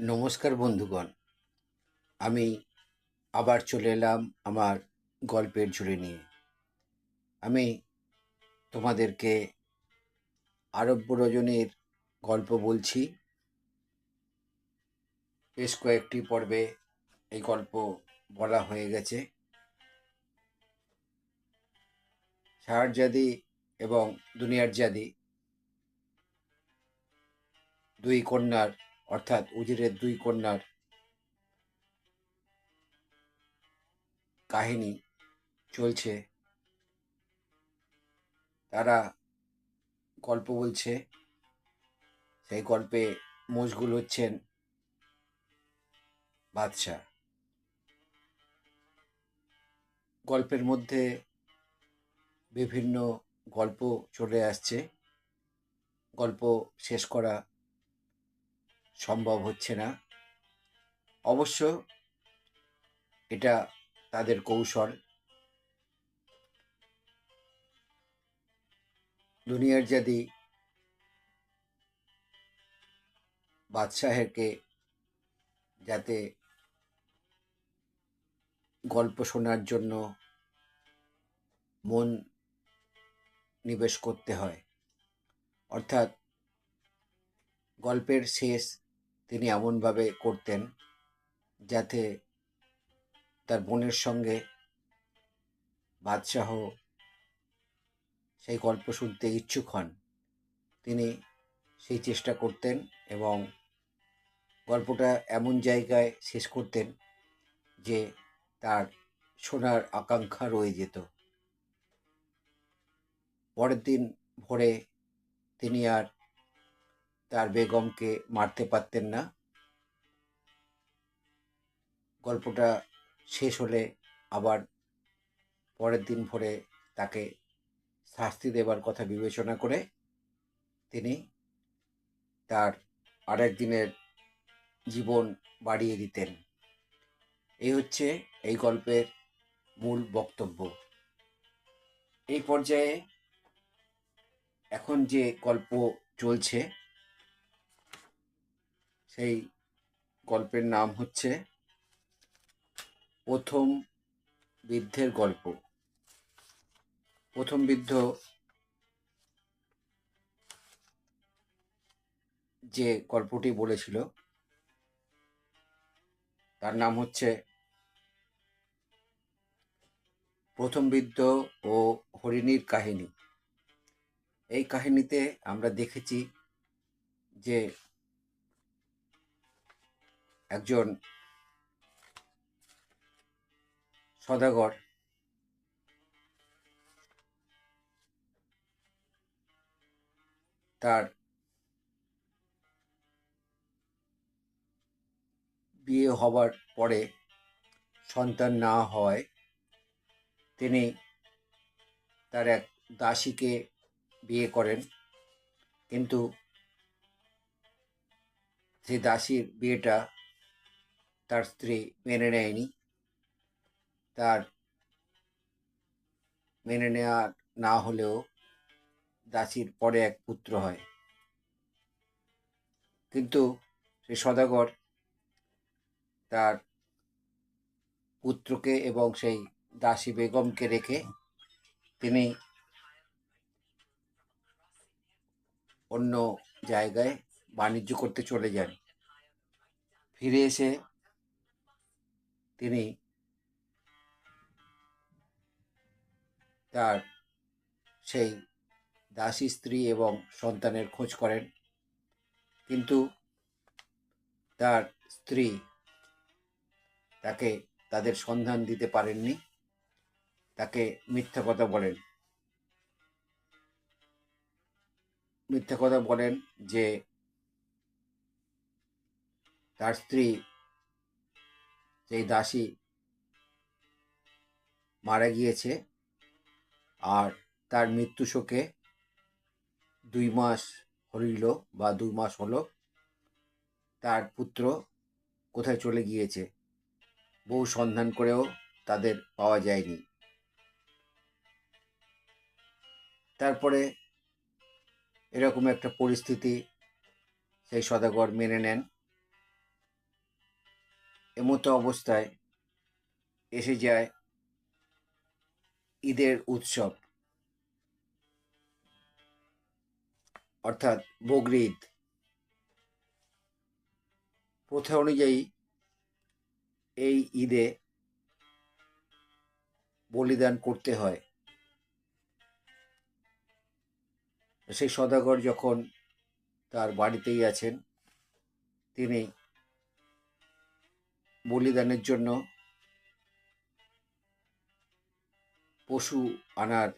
নমস্কার বন্ধুগণ। আমি আবার চলে এলাম আমার গল্পের ঝুড়ি নিয়ে। আমি তোমাদেরকে আরব্য রজনীর গল্প বলছি। বেশ কয়েকটি পর্বে এই গল্প বলা হয়ে গেছে। শাহরজাদি এবং দুনিয়ার জাদি দুই কন্যার অর্থাৎ উজিরের দুই কন্যার কাহিনী চলছে। তারা গল্প বলছে। সেই গল্পে মশগুল হচ্ছেন বাদশাহ। গল্পের মধ্যে বিভিন্ন গল্প চলে আসছে। গল্প শেষ করা সম্ভব হচ্ছে না। অবশ্য এটা তাদের কৌশল। দুনিয়ার জাদি বাদশাহেরকে যাতে গল্প শোনার জন্য মন নিবেশ করতে হয়, অর্থাৎ গল্পের শেষ তিনি এমনভাবে করতেন যাতে তার বোনের সঙ্গে বাদশাহ সেই গল্প শুনতে ইচ্ছুক হন। তিনি সেই চেষ্টা করতেন এবং গল্পটা এমন জায়গায় শেষ করতেন যে তার শোনার আকাঙ্ক্ষা রয়ে যেত। পরের দিন ভোরে তিনি আর তার বেগমকে মারতে পারতেন না। গল্পটা শেষ হলে আবার পরের দিন ভোরে তাকে শাস্তি দেবার কথা বিবেচনা করে তিনি তার আরেক দিনের জীবন বাড়িয়ে দিতেন। এই হচ্ছে এই গল্পের মূল বক্তব্য। এই পর্যায়ে এখন যে গল্প চলছে সেই গল্পের নাম হচ্ছে প্রথম বৃদ্ধের গল্প। প্রথম বৃদ্ধ যে গল্পটি বলেছিল, তার নাম হচ্ছে প্রথম বৃদ্ধ ও হরিণীর কাহিনী। এই কাহিনীতে আমরা দেখেছি যে একজন সদাগর। তার বিয়ে হবার পরে সন্তান না হয়, তিনি তার এক দাসীকে বিয়ে করেন। কিন্তু সেই দাসীর বিয়েটা তার স্ত্রী মেনে নেয়নি। তার মেনে নেওয়া না হলেও দাসীর পরে এক পুত্র হয়। কিন্তু সে সদাগর তার পুত্রকে এবং সেই দাসী বেগমকে রেখে তিনি অন্য জায়গায় বাণিজ্য করতে চলে যান। ফিরে এসে তিনি তার সেই দাসী স্ত্রী এবং সন্তানের খোঁজ করেন। কিন্তু তার স্ত্রী তাকে তাদের সন্ধান দিতে পারেননি, তাকে মিথ্যা কথা বলেন। মিথ্যা কথা বলেন যে তার স্ত্রী সেই দাসী মারা গিয়েছে আর তার মৃত্যু শোকে দুই মাস হইল বা দুই মাস হলো তার পুত্র কোথায় চলে গিয়েছে বহু সন্ধান করেও তাদের পাওয়া যায়নি। তারপরে এরকম একটা পরিস্থিতি সেই সদাগর মেনে নেন। এমতো অবস্থায় এসে যায় ঈদের উৎসব। অর্থাৎ বগরি ঈদ। প্রথা অনুযায়ী এই ঈদে বলিদান করতে হয়। সেই সদাগর যখন তার বাড়িতেই আছেন, তিনি বলিদানের জন্য পশু আনার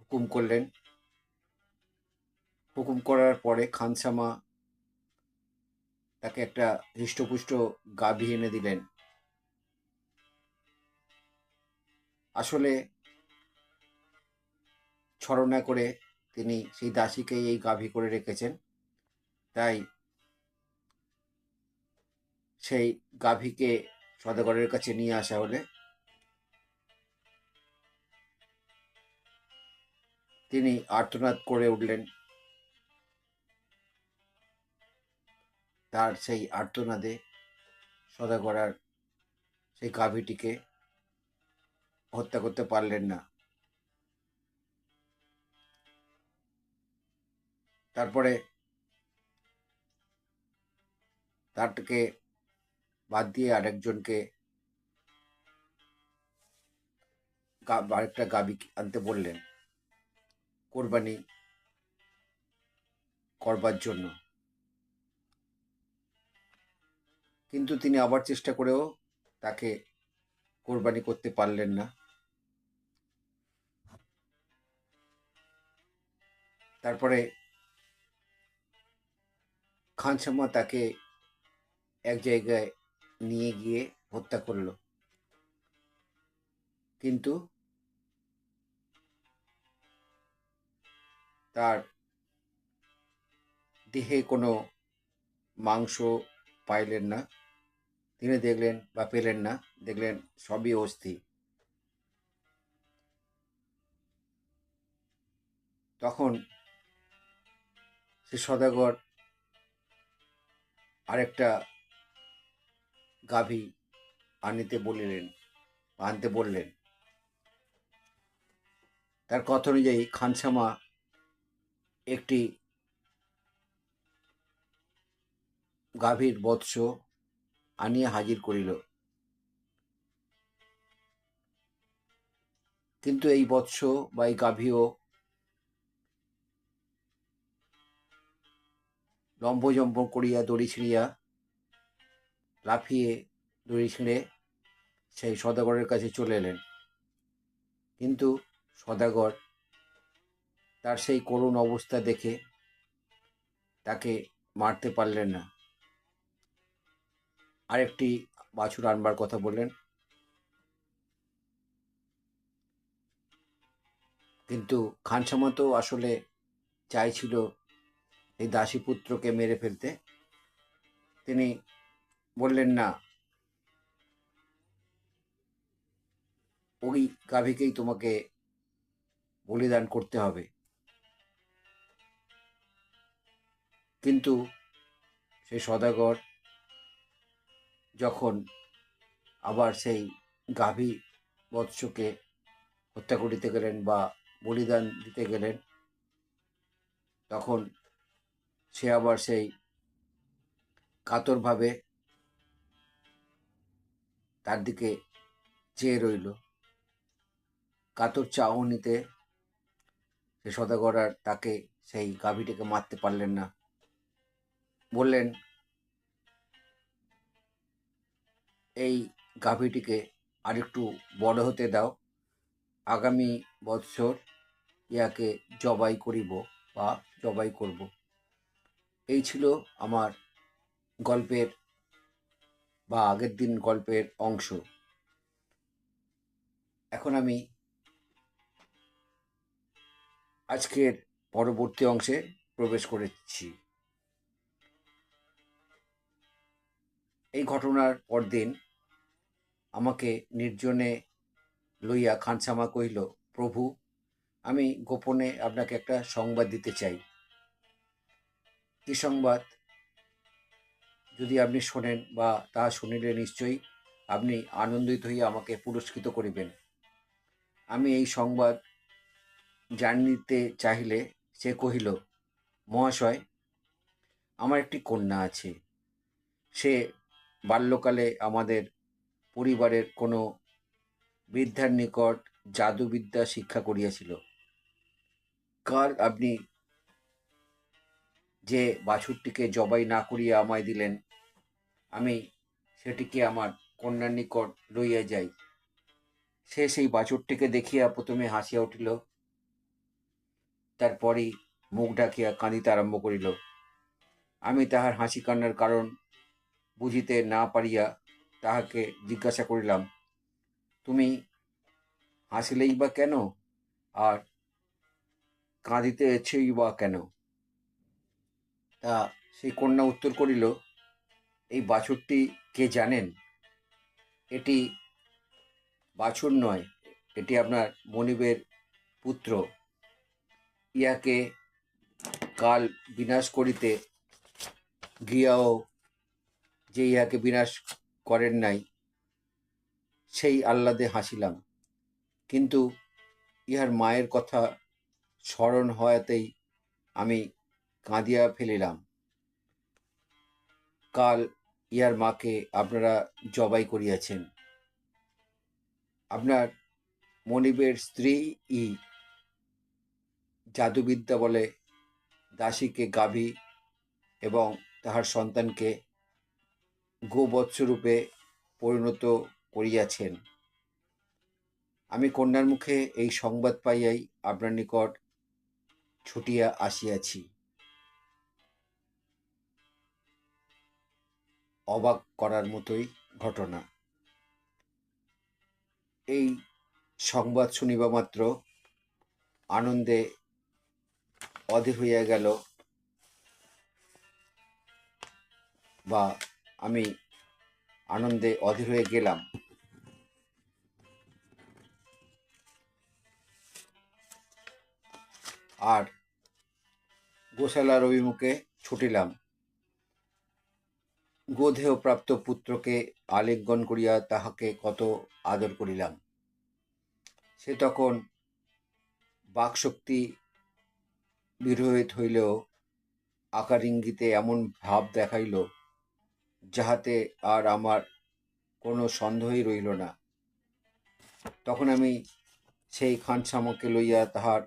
হুকুম করলেন। হুকুম করার পরে খানসামা তাকে একটা হৃষ্টপুষ্ট গাভী এনে দিলেন। আসলে ছলনা করে তিনি সেই দাসীকে এই গাভী করে রেখেছেন। তাই সেই গাভীকে সদাগরের কাছে নিয়ে আসা হলে। তিনি আর্তনাদ করে উঠলেন। তার সেই আর্তনাদে সদাগরার সেই গাভীটিকে হত্যা করতে পারলেন না। তারপরে তারকে বাদ দিয়ে আরেকজনকে আরেকটা গাবি আনতে বললেন, কোরবানি করবার জন্য। কিন্তু তিনি আবার চেষ্টা করেও তাকে কোরবানি করতে পারলেন না। তারপরে খানসামা তাকে এক জায়গায় নিয়ে গিয়ে হত্যা করল। কিন্তু তার দেহে কোনো মাংস পাইলেন না। তিনি দেখলেন বা পেলেন না, দেখলেন সবই অস্থি। তখন সে সদাগর আরেকটা গাভী আনিতে বলিলেন, আনতে বললেন। তার কথা অনুযায়ী খানসামা একটি গাভীর বৎস আনিয়া হাজির করিল। কিন্তু এই বৎস বা এই গাভীও লম্বজম্ব করিয়া দড়ি ছিঁড়িয়া লাফিয়ে দড়ি ছিঁড়ে সেই সদাগরের কাছে চলে এলেন। কিন্তু সদাগর তার সেই করুণ অবস্থা দেখে তাকে মারতে পারলেন না। আরেকটি বাছুর আনবার কথা বললেন। কিন্তু খানসামা তো আসলে চাইছিল এই দাসী পুত্রকে মেরে ফেলতে। তিনি বললেন, না। ওই গাভীকেই তোমাকে বলিদান করতে হবে। কিন্তু সেই সদাগর যখন আবার সেই গাভী বৎসকে হত্যা করিতে গেলেন বা বলিদান দিতে গেলেন, তখন সে আবার সেই কাতরভাবে তার দিকে চেয়ে রইল। কাতর চাহনিতে সে সদাগর আর তাকে সেই গাভীটিকে মারতে পারলেন না। বললেন, এই গাভীটিকে আরেকটু বড় হতে দাও। আগামী বৎসর ইয়াকে জবাই করিব বা জবাই করব। এই ছিল আমার গল্পের বা আগের দিন গল্পের অংশ। এখন আমি আজকের পরবর্তী অংশে প্রবেশ করেছি। এই ঘটনার পরদিন আমাকে নির্জনে লইয়া খানসামা কহিল, প্রভু, আমি গোপনে আপনাকে একটা সংবাদ দিতে চাই। কি সংবাদ? যদি আপনি শোনেন বা তা শুনিলে নিশ্চয়ই আপনি আনন্দিত হইয়া আমাকে পুরস্কৃত করিবেন। আমি এই সংবাদ জানিতে চাহিলে সে কহিল, মহাশয়, আমার একটি কন্যা আছে। সে বাল্যকালে আমাদের পরিবারের কোনো বৃদ্ধার নিকট জাদুবিদ্যা শিক্ষা করিয়াছিল। কাল আপনি যে বাছুরটিকে জবাই না করিয়া আমায় দিলেন আমি সেটিকে আমার কন্যার নিকট লইয়া যাই। সে সেই বাছুরটিকে দেখিয়া প্রথমে হাসিয়া উঠিল। তারপরই মুখ ঢাকিয়া কাঁদিতে আরম্ভ করিল। আমি তাহার হাসি কান্নার কারণ বুঝিতে না পারিয়া তাহাকে জিজ্ঞাসা করিলাম, তুমি হাসিলেই বা কেন? আর কাঁদিতেছই বা কেন? তা সেই কন্যা উত্তর করিল এই বাছুরটি কে জানেন? এটি বাছুর নয়, এটি আপনার মনিবের পুত্র। ইহাকে কাল বিনাশ করিতে গিয়াও যে ইহাকে বিনাশ করেন নাই, সেই আহ্লাদে হাসিলাম। কিন্তু ইহার মায়ের কথা স্মরণ হওয়াতেই আমি কাঁদিয়া ফেলিলাম। কাল ইহার মাকে আপনারা জবাই করিয়াছেন। আপনার মনিবের স্ত্রী ই জাদুবিদ্যা বলে দাসীকে গাভী এবং তাহার সন্তানকে গোবৎসরূপে পরিণত করিয়াছেন। আমি কন্যার মুখে এই সংবাদ পাইয়াই আপনার নিকট ছুটিয়া আসিয়াছি। অবাক করার মতোই ঘটনা। এই সংবাদ শুনিবা মাত্র আনন্দে অধীর হইয়া গেল বা আমি আনন্দে অধীর হয়ে গেলাম। আর গোশালার অভিমুখে ছুটিলাম। গোধেয় প্রাপ্ত পুত্রকে আলিঙ্গন করিয়া তাহাকে কত আদর করিলাম। সে তখন বাকশক্তি বিরহিত হইলেও আকার ইঙ্গিতে এমন ভাব দেখাইল যাহাতে আর আমার কোনো সন্দেহই রইল না। তখন আমি সেই খানসামকে লইয়া তাহার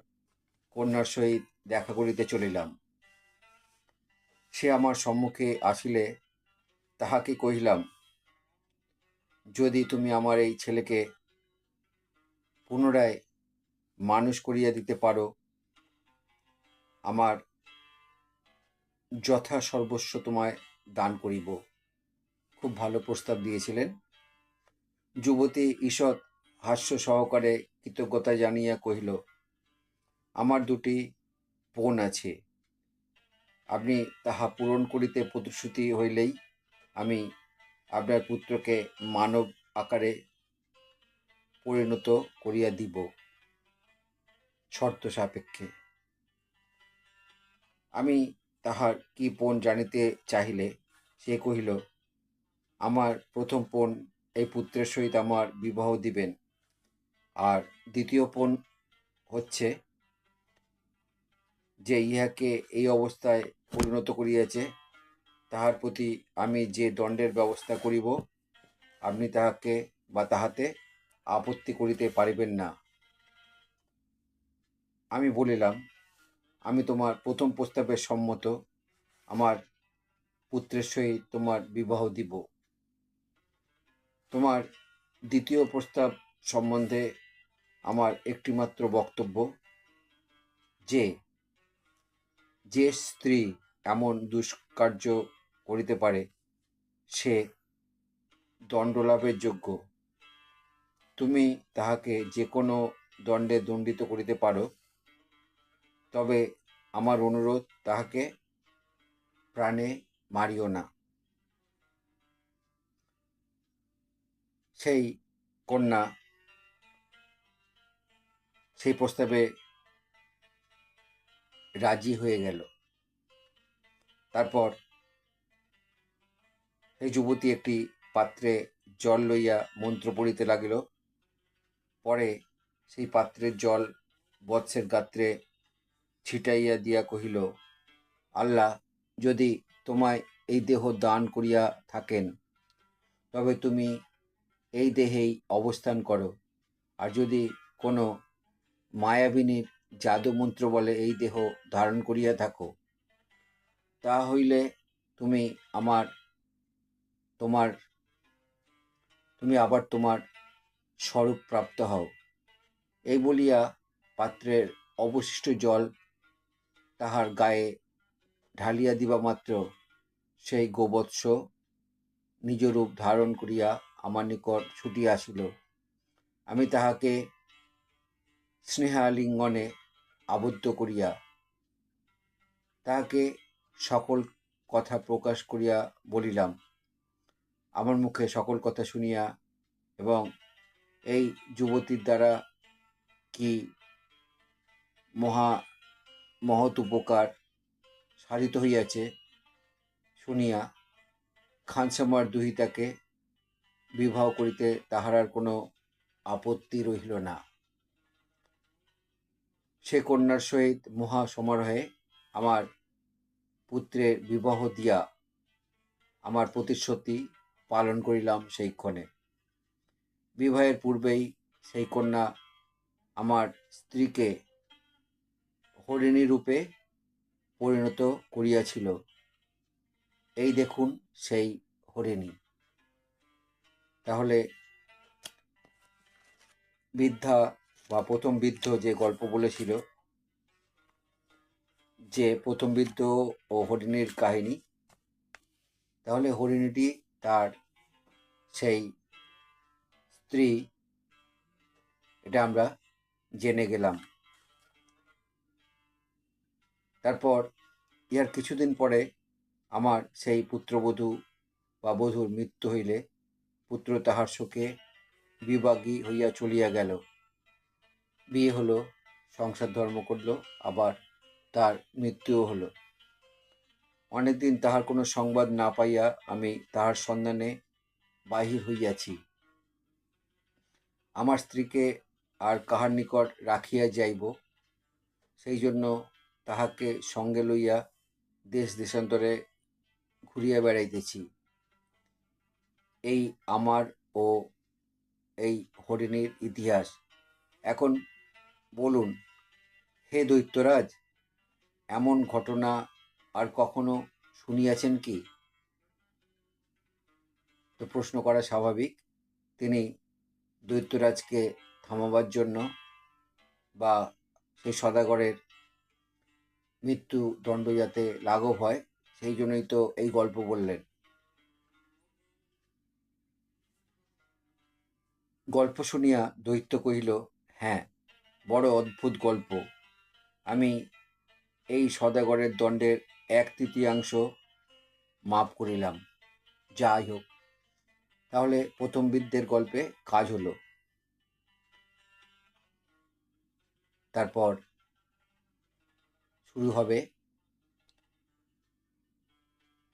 কন্যার সহিত দেখা করিতে চলিলাম। সে আমার সম্মুখে আসিলে তাহাকে কহিলাম, যদি তুমি আমার এই ছেলেকে পুনরায় মানুষ করিয়া দিতে পারো, আমার যথা সর্বস্ব তোমায় দান করিব। খুব ভালো প্রস্তাব দিয়েছিলেন। যুবতী ঈষৎ হাস্য সহকারে কৃতজ্ঞতা জানিয়া কহিল, আমার দুটি বোন আছে। আপনি তাহা পূরণ করিতে প্রতিশ্রুতি হইলেই আমি আপনার পুত্রকে মানব আকারে পরিণত করিয়া দিব। শর্ত সাপেক্ষে। আমি তাহার কি পণ জানিতে চাহিলে? সে কহিল, আমার প্রথম পণ এই পুত্রের সহিত আমার বিবাহ দিবেন। আর দ্বিতীয় পণ হচ্ছে যে ইহাকে এই অবস্থায় পরিণত করিয়াছে তাহার প্রতি আমি যে দণ্ডের ব্যবস্থা করিব, আপনি তাহাকে বা তাহাতে আপত্তি করিতে পারিবেন না। আমি বলিলাম, আমি তোমার প্রথম প্রস্তাবে সম্মত, আমার পুত্রের সহিত তোমার বিবাহ দিব। তোমার দ্বিতীয় প্রস্তাব সম্বন্ধে আমার একটিমাত্র বক্তব্য, যে যে স্ত্রী এমন দুষ্কার্য করিতে পারে, সে দণ্ডলাভের যোগ্য। তুমি তাহাকে যে কোনো দণ্ডে দণ্ডিত করিতে পারো, তবে আমার অনুরোধ, তাহাকে প্রাণে মারিও না। সেই কন্যা সেই প্রস্তাবে রাজি হয়ে গেল। তারপর সেই যুবতী একটি পাত্রে জল লইয়া মন্ত্র পড়িতে লাগিল। পরে সেই পাত্রের জল বৎসের গাত্রে ছিটাইয়া দিয়া কহিল, আল্লাহ, যদি তোমায় এই দেহ দান করিয়া থাকেন, তবে তুমি এই দেহেই অবস্থান করো। আর যদি কোনো মায়াবিনীর জাদু মন্ত্র বলে এই দেহ ধারণ করিয়া থাকো, তা হইলে তুমি আমার তোমার, তুমি আবার তোমার স্বরূপ প্রাপ্ত হও। এই বলিয়া পাত্রের অবশিষ্ট জল তাহার গায়ে ঢালিয়া দিবা মাত্র। সেই গোবৎস নিজ রূপ ধারণ করিয়া আমার নিকট ছুটিয়া আসিল। আমি তাহাকে স্নেহালিঙ্গনে আবদ্ধ করিয়া, তাহাকে সকল কথা প্রকাশ করিয়া বলিলাম আমার মুখে সকল কথা শুনিয়া এবং এই যুবতীর দ্বারা কি মহা মহৎ উপকার সাধিত হইয়াছে শুনিয়া খানসামার দুহিতাকে বিবাহ করিতে তাহার আর কোনো আপত্তি রহিল না। সে কন্যার সহিত মহা সমারোহে আমার পুত্রের বিবাহ দিয়া আমার প্রতিশ্রুতি পালন করিলাম সেই ক্ষণে। বিবাহের পূর্বেই সেই কন্যা আমার স্ত্রীকে হরিণী রূপে পরিণত করিয়াছিল। এই দেখুন সেই হরিণী। তাহলে বৃদ্ধা বা প্রথম বৃদ্ধ যে গল্প বলেছিল, যে প্রথম বৃদ্ধ ও হরিণীর কাহিনী, তাহলে হরিণীটি তার সেই স্ত্রী, এটা আমরা জেনে গেলাম। তারপর ইহার কিছুদিন পরে আমার সেই পুত্রবধূ বা বধূর মৃত্যু হইলে পুত্র তাহার শোকে বিভাগী হইয়া চলিয়া গেল। বিয়ে হলো, সংসার ধর্ম করল, আবার তার মৃত্যুও হলো। অনেকদিন তাহার কোনো সংবাদ না পাইয়া আমি তাহার সন্ধানে বাহির হইয়াছি। আমার স্ত্রীকে আর কাহার নিকট রাখিয়া যাইব সেই জন্য তাহাকে সঙ্গে লইয়া দেশ দেশান্তরে ঘুরিয়া বেড়াইতেছি। এই আমার ও এই হরিণীর ইতিহাস। এখন বলুন, হে দৈত্যরাজ, এমন ঘটনা আর কখনো শুনিয়াছেন কি? তো প্রশ্ন করা স্বাভাবিক। তিনি দৈত্যরাজকে থামাবার জন্য বা সেই সদাগরের মৃত্যু দণ্ড যাতে লাঘব হয়, সেই জন্যই তো এই গল্প বললেন। গল্প শুনিয়া দৈত্য কহিল হ্যাঁ বড় অদ্ভুত গল্প। আমি এই সদাগরের দণ্ডের এক তৃতীয়াংশ মাপ করিলাম। যাই হোক, তাহলে প্রথম বিদ্যের গল্পে কাজ হলো। তারপর শুরু হবে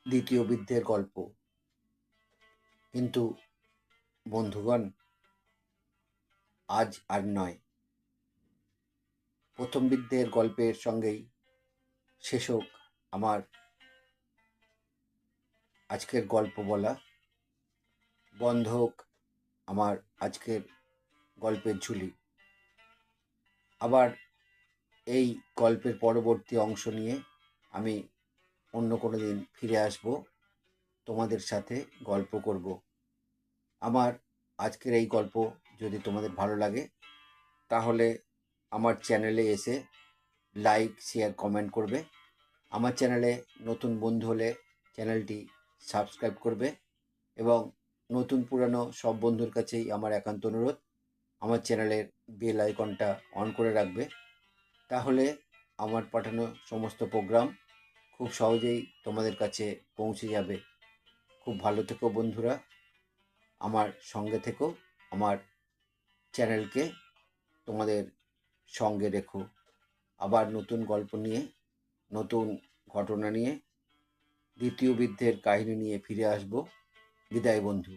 দ্বিতীয় বিদ্যের গল্প। কিন্তু বন্ধুগণ, আজ আর নয়। প্রথম বিদ্যের গল্পের সঙ্গেই শেষ হোক। আমার আজকের গল্প বলা। বন্ধ হোক আমার আজকের গল্পের ঝুলি। আবার এই গল্পের পরবর্তী অংশ নিয়ে আমি অন্য কোনো দিন ফিরে আসব। তোমাদের সাথে গল্প করব। আমার আজকের এই গল্প যদি তোমাদের ভালো লাগে, তাহলে আমার চ্যানেলে এসে লাইক, শেয়ার, কমেন্ট করবে। আমার চ্যানেলে নতুন বন্ধু হলে চ্যানেলটি সাবস্ক্রাইব করবে এবং নতুন পুরানো সব বন্ধুর কাছেই আমার একান্ত অনুরোধ, আমার চ্যানেলের বেল আইকনটা অন করে রাখবে। তাহলে আমার পাঠানো সমস্ত প্রোগ্রাম খুব সহজেই তোমাদের কাছে পৌঁছে যাবে। খুব ভালো থেকো বন্ধুরা। আমার সঙ্গে থেকো, আমার চ্যানেলকে তোমাদের সঙ্গে রেখো। আবার নতুন গল্প নিয়ে নতুন ঘটনা নিয়ে দ্বিতীয় বৃদ্ধের কাহিনী নিয়ে ফিরে আসব। বিদায় বন্ধু।